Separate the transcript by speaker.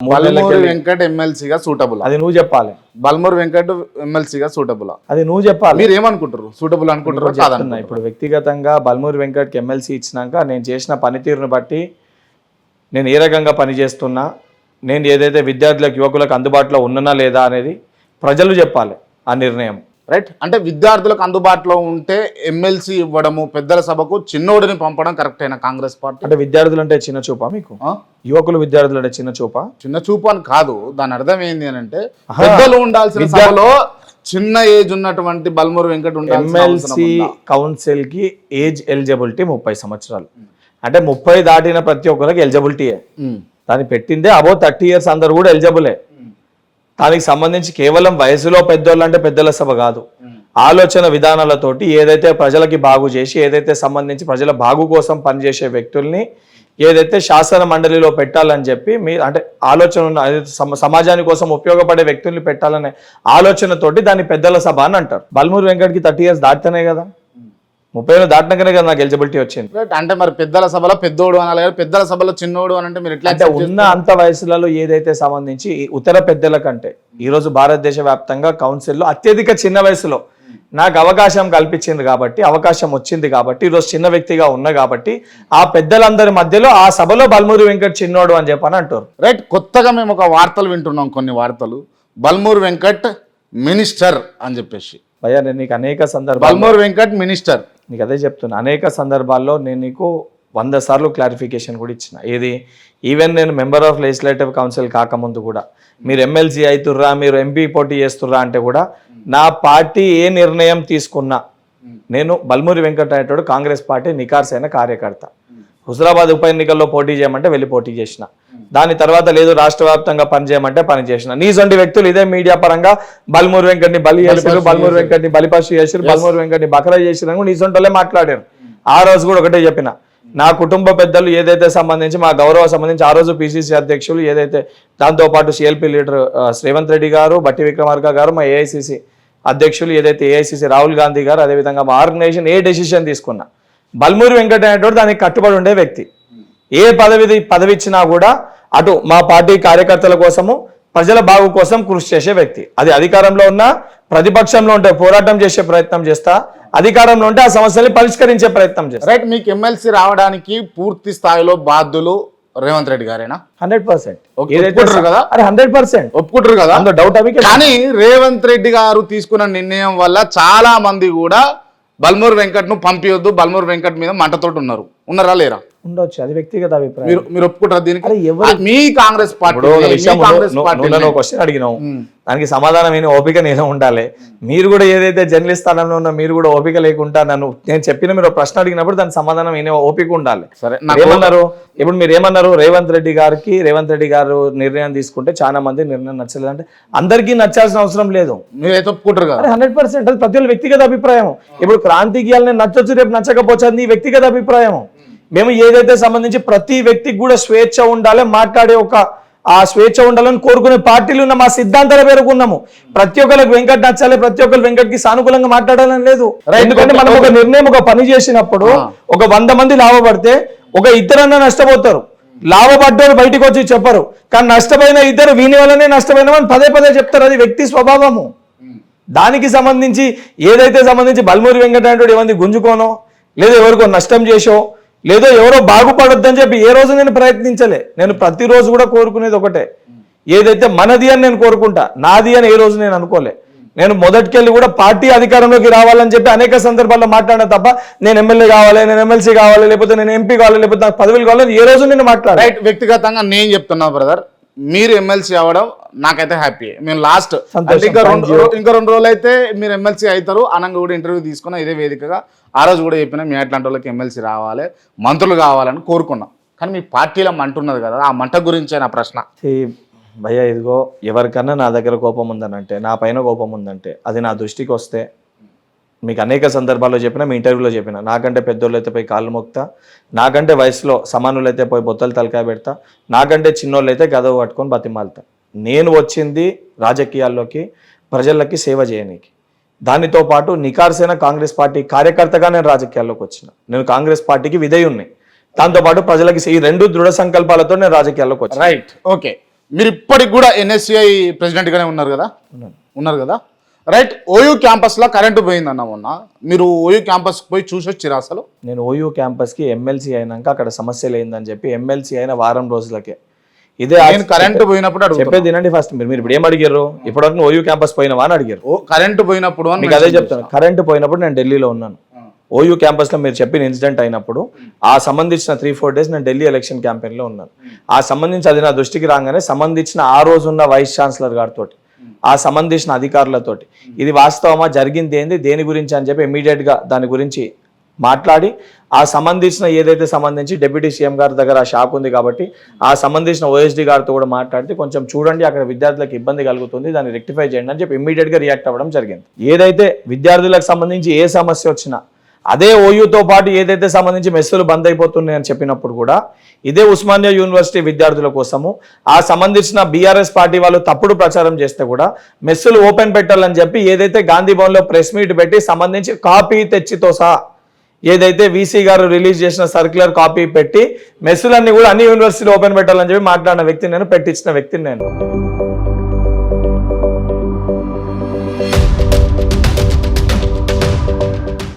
Speaker 1: బల్మూరి వెంకట్ ఎమ్మెల్సీగా సూటబుల్?
Speaker 2: అది నువ్వు చెప్పాలి.
Speaker 1: బల్మూరి వెంకట్ ఎమ్మెల్సీగా సూటబుల్?
Speaker 2: అది నువ్వు చెప్పాలి.
Speaker 1: మీరు ఏమనుకుంటారు సూటబుల్ అనుకుంటారు
Speaker 2: ఇప్పుడు చెప్తున్నా ఇప్పుడు వ్యక్తిగతంగా బల్మూరి వెంకట్కి ఎమ్మెల్సీ ఇచ్చినాక నేను చేసిన పనితీరును బట్టి నేను ఏ రకంగా పనిచేస్తున్నా నేను ఏదైతే విద్యార్థులకు యువకులకు అందుబాటులో ఉన్ననా లేదా అనేది ప్రజలు చెప్పాలి ఆ నిర్ణయం.
Speaker 1: రైట్? అంటే విద్యార్థులకు అందుబాటులో ఉంటే ఎమ్మెల్సీ ఇవ్వడము పెద్దల సభకు చిన్నోడిని పంపడం కరెక్ట్ అయిన కాంగ్రెస్ పార్టీ?
Speaker 2: అంటే విద్యార్థులు అంటే చిన్న చూపా మీకు? యువకులు విద్యార్థులు అంటే చిన్న చూపా?
Speaker 1: చిన్న చూపు అని కాదు. దాని అర్థం ఏంది అని అంటే పెద్దలు ఉండాల్సిన సభలో చిన్న ఏజ్ ఉన్నటువంటి బల్మూరి వెంకట్
Speaker 2: ఎమ్మెల్సీ? కౌన్సిల్కి ఏజ్ ఎలిజిబిలిటీ ముప్పై సంవత్సరాలు. అంటే ముప్పై దాటిన ప్రతి ఒక్కరికి ఎలిజిబిలిటీయే.
Speaker 1: ఉమ్.
Speaker 2: దాన్ని పెట్టిందే అబో థర్టీ ఇయర్స్ అందరు కూడా ఎలిజిబులే. దానికి సంబంధించి కేవలం వయసులో పెద్దోళ్ళు అంటే పెద్దల సభ కాదు. ఆలోచన విధానాలతోటి ఏదైతే ప్రజలకి బాగు చేసి ఏదైతే సంబంధించి ప్రజల బాగు కోసం పనిచేసే వ్యక్తుల్ని ఏదైతే శాసన మండలిలో పెట్టాలని చెప్పి మీ అంటే ఆలోచన ఉన్న సమాజాని కోసం ఉపయోగపడే వ్యక్తుల్ని పెట్టాలనే ఆలోచనతోటి దాన్ని పెద్దల సభ అని అంటారు. బల్మూరు వెంకట్కి థర్టీ ఇయర్స్ దాటితేనే కదా. ముప్పై ఏళ్ళు దాటినాకనే కదా నాకు ఎలిజిబిలిటీ వచ్చింది.
Speaker 1: రైట్ అంటే మరి పెద్దల సభలో పెద్దోడు అనాలి కదా పెద్దల సభలో చిన్నోడు అని అంటే మీరు ఎట్లా
Speaker 2: అంటే
Speaker 1: accept
Speaker 2: ఉన్న అంత వయసులలో ఏదైతే సంబంధించి ఈ ఉత్తర పెద్దల కంటే ఈరోజు భారతదేశ వ్యాప్తంగా కౌన్సిల్లో అత్యధిక చిన్న వయసులో నాకు అవకాశం కల్పించింది కాబట్టి అవకాశం వచ్చింది కాబట్టి ఈరోజు చిన్న వ్యక్తిగా ఉన్నా కాబట్టి ఆ పెద్దలందరి మధ్యలో ఆ సభలో బల్మూరి వెంకట్ చిన్నోడు అని చెప్పని అంటారు.
Speaker 1: రైట్ కొత్తగా మేము ఒక వార్తలు వింటున్నాం కొన్ని వార్తలు. బల్మూర్ వెంకట్ మినిస్టర్ అని చెప్పేసి.
Speaker 2: భయ్యా నేను నీకు అనేక సందర్భాలు
Speaker 1: బల్మూర్ వెంకట్ మినిస్టర్.
Speaker 2: నీకు అదే చెప్తున్నా. అనేక సందర్భాల్లో నేను నీకు వంద సార్లు క్లారిఫికేషన్ కూడా ఇచ్చిన. ఏది? ఈవెన్ నేను మెంబర్ ఆఫ్ లెజిస్లేటివ్ కౌన్సిల్ కాకముందు కూడా. మీరు ఎమ్మెల్సీ అవుతుర్రా మీరు ఎంపీ పోటీ చేస్తుర్రా అంటే కూడా నా పార్టీ ఏ నిర్ణయం తీసుకున్నా నేను బల్మూరి వెంకట కాంగ్రెస్ పార్టీ నికార్సైన కార్యకర్త. హుజరాబాద్ ఉప ఎన్నికల్లో పోటీ చేయమంటే వెళ్ళి పోటీ చేసిన. దాని తర్వాత లేదు రాష్ట్ర వ్యాప్తంగా పని చేయమంటే పని చేసిన. నీసొంటి వ్యక్తులు ఇదే మీడియా పరంగా బల్మూరు వెంకట్ని బలి చేశారు బల్మూరు వెంకట్ని బలిపశు చేశారు బల్మూరు వెంకట్ని బకరా చేసినారు నీసొంటోళ్ళే మాట్లాడారు. ఆ రోజు కూడా ఒకటే చెప్పిన. నా కుటుంబ పెద్దలు ఏదైతే సంబంధించి మా గౌరవ సంబంధించి ఆ రోజు పిసిసి అధ్యక్షులు ఏదైతే దాంతోపాటు సిఎల్పి లీడర్ ఆ, రేవంత్ రెడ్డి గారు బట్టి విక్రమార్క గారు మా ఏఐసిసి అధ్యక్షులు ఏదైతే ఏఐసిసి రాహుల్ గాంధీ గారు అదేవిధంగా మా ఆర్గనైజేషన్ ఏ డెసిషన్ తీసుకున్నా. బల్మూరి వెంకట అనేటువంటి దానికి కట్టుబడి ఉండే వ్యక్తి. ఏ పదవి పదవి ఇచ్చినా కూడా అటు మా పార్టీ కార్యకర్తల కోసము ప్రజల బాగు కోసం కృషి చేసే వ్యక్తి. అది అధికారంలో ఉన్నా ప్రతిపక్షంలో ఉంటే పోరాటం చేసే ప్రయత్నం చేస్తా అధికారంలో ఉంటే ఆ సమస్యల్ని పరిష్కరించే ప్రయత్నం చేస్తా.
Speaker 1: రైట్ మీకు ఎమ్మెల్సీ రావడానికి పూర్తి స్థాయిలో బాధ్యులు రేవంత్ రెడ్డి గారేనా?
Speaker 2: Hundred percent.
Speaker 1: ఒప్పుకుంటారు కదా?
Speaker 2: అరే హండ్రెడ్ పర్సెంట్.
Speaker 1: ఒప్పుకుంటారు కదా?
Speaker 2: అందులో డౌట్ అవి
Speaker 1: కానీ రేవంత్ రెడ్డి గారు తీసుకున్న నిర్ణయం వల్ల చాలా మంది కూడా బల్మూర్ వెంకట్ను పంపించొద్దు బల్మూర్ వెంకట్ మీద మంటతోటి ఉన్నారు. ఉన్నారా లేరా?
Speaker 2: ఉండొచ్చు అది వ్యక్తిగత అభిప్రాయం.
Speaker 1: మీరు మీరు ఒప్పుకుంటారా దీనికి? మీ కాంగ్రెస్ పార్టీ
Speaker 2: ఒక క్వశ్చన్ అడిగినావు. దానికి సమాధానం ఏమి ఓపిక నేను ఉండాలి. మీరు కూడా ఏదైతే జర్నలిస్ట్ స్థానంలో ఉన్న మీరు కూడా ఓపిక లేకుండా నన్ను నేను చెప్పిన మీరు ప్రశ్న అడిగినప్పుడు దాని సమాధానం వినే ఓపిక ఉండాలి.
Speaker 1: సరే
Speaker 2: ఏమన్నారు? ఇప్పుడు మీరు ఏమన్నారు? రేవంత్ రెడ్డి గారికి రేవంత్ రెడ్డి గారు నిర్ణయం తీసుకుంటే చాలా మంది నిర్ణయం నచ్చలేదు అంటే అందరికీ నచ్చాల్సిన అవసరం లేదు.
Speaker 1: మీరైతే ఒప్పుకుంటారు కదా?
Speaker 2: హండ్రెడ్ పర్సెంట్ అది ప్రతి ఒక్క వ్యక్తిగత అభిప్రాయం. ఇప్పుడు క్రాంతికి నచ్చొచ్చు రేపు నచ్చకపోవచ్చు అది నీ వ్యక్తిగత అభిప్రాయం. మేము ఏదైతే సంబంధించి ప్రతి వ్యక్తికి కూడా స్వేచ్ఛ ఉండాలి మాట్లాడే ఒక ఆ స్వేచ్ఛ ఉండాలని కోరుకునే పార్టీలు ఉన్న. మా సిద్ధాంతాల పేరుకున్నాము ప్రతి ఒక్కరికి వెంకట్ నచ్చాలి ప్రతి ఒక్కరు వెంకట్కి సానుకూలంగా మాట్లాడాలని లేదు. ఎందుకంటే మనం ఒక నిర్ణయం ఒక పని చేసినప్పుడు ఒక వంద మంది లాభపడితే ఒక ఇద్దరన్నా నష్టపోతారు. లాభపడ్డారు బయటికి వచ్చి చెప్పరు. కానీ నష్టపోయిన ఇద్దరు వీని వల్లనే నష్టపోయినామని పదే పదే చెప్తారు. అది వ్యక్తి స్వభావము. దానికి సంబంధించి ఏదైతే సంబంధించి బల్మూరి వెంకటరెడ్డి ఏమంది గుంజుకోనో లేదా ఎవరికో నష్టం చేసో లేదో ఎవరో బాగుపడొద్దని చెప్పి ఏ రోజు నేను ప్రయత్నించలే. నేను ప్రతిరోజు కూడా కోరుకునేది ఒకటే. ఏదైతే మనది అని నేను కోరుకుంటా నాది అని ఏ రోజు నేను అనుకోలే. నేను మొదటికెళ్ళి కూడా పార్టీ అధికారంలోకి రావాలని చెప్పి అనేక సందర్భాల్లో మాట్లాడినా తప్ప నేను ఎమ్మెల్యే కావాలి నేను ఎమ్మెల్సీ కావాలి లేకపోతే నేను ఎంపీ కావాలి లేకపోతే నాకు పదవులు కావాలి ఏ రోజు నేను మాట్లాడాలి.
Speaker 1: రైట్ వ్యక్తిగతంగా నేను చెప్తున్నా బ్రదర్ మీరు ఎమ్మెల్సీ అవ్వడం నాకైతే హ్యాపీ మేము లాస్ట్ ఇంకా రెండు. ఇంకా రెండు రోజులు అయితే మీరు ఎమ్మెల్సీ అవుతారు అనంగా కూడా ఇంటర్వ్యూ తీసుకున్నా ఇదే వేదికగా. ఆ రోజు కూడా చెప్పిన మీ అట్లాంటి వాళ్ళకి ఎమ్మెల్సీ రావాలి మంత్రులు కావాలని కోరుకున్నాం. కానీ మీ పార్టీలో మంట ఉన్నది కదా ఆ మంట గురించే నా ప్రశ్న.
Speaker 2: భయ్య ఇదిగో ఎవరికన్నా నా దగ్గర కోపం ఉందనంటే నా పైన కోపం ఉందంటే అది నా దృష్టికి వస్తే మీకు అనేక సందర్భాల్లో చెప్పిన మీ ఇంటర్వ్యూలో చెప్పిన నాకంటే పెద్దోళ్ళు అయితే పోయి కాళ్ళు మొక్తా నాకంటే వయసులో సమానులు అయితే పోయి బొత్తలు తలకాయ పెడతా నాకంటే చిన్నోళ్ళు అయితే గదవ పట్టుకొని బతిమాలుతా. నేను వచ్చింది రాజకీయాల్లోకి ప్రజలకి సేవ చేయనీకి. దానితో పాటు నికార్సైన కాంగ్రెస్ పార్టీ కార్యకర్తగా నేను రాజకీయాల్లోకి వచ్చిన. నేను కాంగ్రెస్ పార్టీకి విధేయుణ్ణి. దాంతోపాటు ప్రజలకి ఈ రెండు దృఢ సంకల్పాలతో నేను రాజకీయాల్లోకి వచ్చాను.
Speaker 1: Right okay. మీరు ఇప్పటికి కూడా ఎన్ఎస్సిఐ ప్రెసిడెంట్గానే ఉన్నారు కదా. ఉన్నారు కదా? రైట్ ఓయూ క్యాంపస్లో కరెంటు పోయిందన్న మొన్న. మీరు ఓయూ క్యాంపస్ పోయి చూసి వచ్చిరా అసలు?
Speaker 2: నేను ఓయూ క్యాంపస్కి ఎమ్మెల్సీ అయినాక అక్కడ సమస్య లేదని చెప్పి ఎమ్మెల్సీ అయిన వారం రోజులకే. ఇదే
Speaker 1: నేను కరెంటు పోయినప్పుడు
Speaker 2: చెప్పేది తినండి ఫస్ట్ మీరు మీరు ఇప్పుడు ఏం అడిగారు ఇప్పటివరకు ఓయూ క్యాంపస్ పోయినావా అని అడిగారు
Speaker 1: ఓ కరెంటు పోయినప్పుడు
Speaker 2: మీకు అదే చెప్తాను కరెంట్ పోయినప్పుడు నేను ఢిల్లీలో ఉన్నాను. ఓయూ క్యాంపస్లో మీరు చెప్పిన ఇన్సిడెంట్ అయినప్పుడు ఆ సంబంధించిన త్రీ ఫోర్ డేస్ నేను ఢిల్లీ ఎలక్షన్ క్యాంపెయిన్లో ఉన్నాను. ఆ సంబంధించి అది నా దృష్టికి రాగానే సంబంధించిన ఆ రోజు ఉన్న వైస్ ఛాన్సలర్ గారితో ఆ సంబంధించిన అధికారులతోటి. ఇది వాస్తవమా? జరిగింది ఏంది? దేని గురించి అని చెప్పి ఇమీడియట్గా దాని గురించి మాట్లాడి ఆ సంబంధించిన ఏదైతే సంబంధించి డిప్యూటీ సీఎం గారి దగ్గర ఆ షాక్ ఉంది కాబట్టి ఆ సంబంధించిన ఓఎస్డి గారితో కూడా మాట్లాడితే కొంచెం చూడండి అక్కడ విద్యార్థులకు ఇబ్బంది కలుగుతుంది దాన్ని రెక్టిఫై చేయండి అని చెప్పి ఇమీడియట్గా రియాక్ట్ అవ్వడం జరిగింది. ఏదైతే విద్యార్థులకు సంబంధించి ఏ సమస్య వచ్చినా అదే ఓయూతో పాటు ఏదైతే సంబంధించి మెస్సులు బంద్ అయిపోతున్నాయని చెప్పినప్పుడు కూడా ఇదే ఉస్మానియా యూనివర్సిటీ విద్యార్థుల కోసము ఆ సంబంధించిన బీఆర్ఎస్ పార్టీ వాళ్ళు తప్పుడు ప్రచారం చేస్తే కూడా మెస్సులు ఓపెన్ పెట్టాలని చెప్పి ఏదైతే గాంధీ భవన్లో ప్రెస్ మీట్ పెట్టి సంబంధించి కాపీ తెచ్చితో సహా ఏదైతే వీసీ గారు రిలీజ్ చేసిన సర్క్యులర్ కాపీ పెట్టి మెస్సులన్నీ కూడా అన్ని యూనివర్సిటీలు ఓపెన్ పెట్టాలని చెప్పి మాట్లాడిన వ్యక్తి నేను పెట్టించిన వ్యక్తిని నేను.